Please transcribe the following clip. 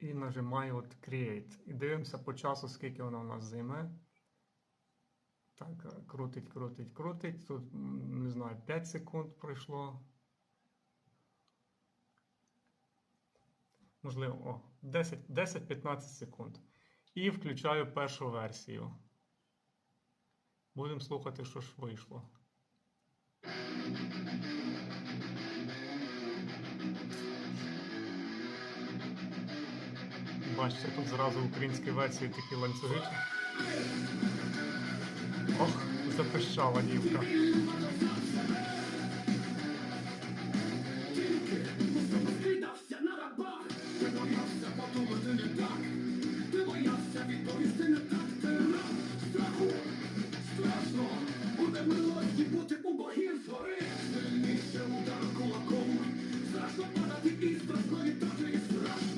І нажимаю от Create. І дивимося по часу, скільки вона у нас займе. Так, крутить, крутить, крутить. Тут, не знаю, 5 секунд пройшло. Можливо, о, 10-15 секунд. І включаю першу версію. Будемо слухати, що ж вийшло. Бачите, тут зразу українські версії такі ланцюги. Ох, запищала дівка. Кидався на рабах, ти подався подумати не так,